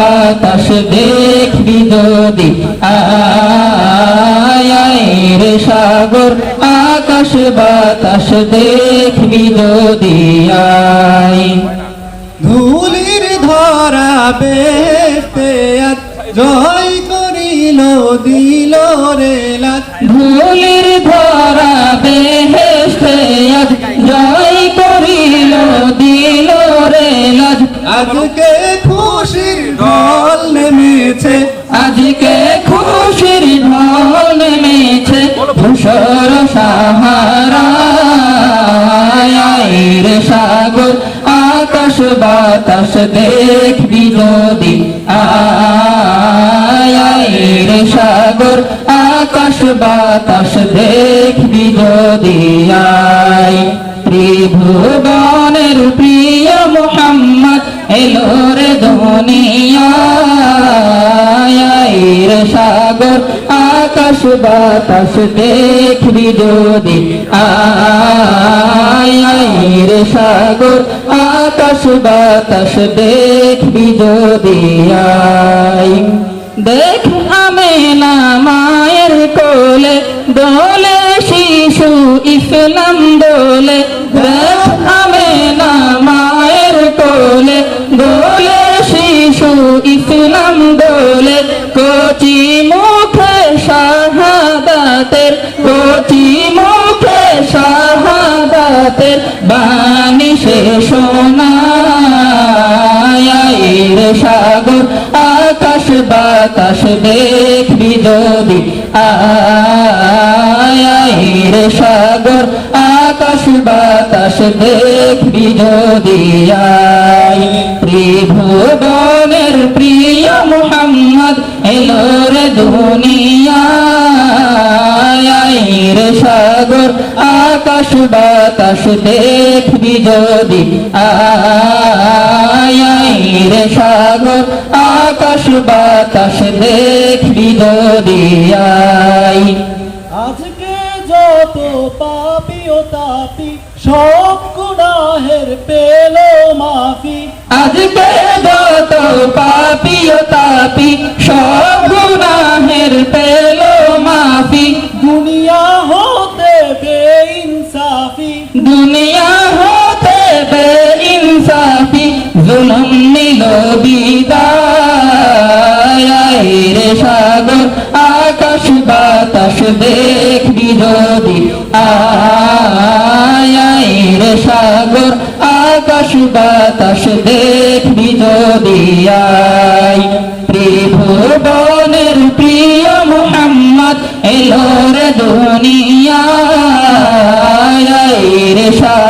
বাতাস দেখবি যদি। আয় রে সাগর আকাশ বাতাস দেখবি যদি। আয়। ধুলির ধরা বেতে জয় করিল দিল রে ধুলির ধরা বেহেস্তে জয় করিল দিল লাজ। আজকে খুশির ঢল নেমেছে। আজকে খুশির ঢল নেমেছে। ধূসর সাহারা রে সাগর আকাশ বাতাস দেখবি যদি। আয় রে সাগর আকাশ বাতাস দেখবি যদি। আয় ত্রিভুবনের রে দুনিয়ায় রে সাগর, আকাশ, বাতাস দেখবি যদি। আয় রে সাগর, আকাশ, বাতাস দেখবি যদি। দেখ আমেনা মায়ের কোলে, দোলে শিশু ইসলাম দোলে। শাহাদাতের বাণী সে শোনায়। সাগর, আকাশ, বাতাস দেখবি যদি আয়। রে সাগর, আকাশ, বাতাস দেখবি যদি আয়। ত্রিভুবনের প্রিয় মোহাম্মদ এলো রে দুনিয়ায়। রে সাগর, আকাশ বাতাস দেখবি যদি আয় রে সাগর আকাশ বাতাস দেখবি যদি আয়। আজকে যত পাপি ও তাপি সব গুনাহের পেল মাফি। আজকে যত পাপি ও তাপি সব দুনিয়া হতে ইনসাফি জুলুম নিল বিদায়। রে সাগর, আকাশ বাতাস দেখবি যদি আয় রে সাগর, আকাশ বাতাস দেখবি যদি আয়।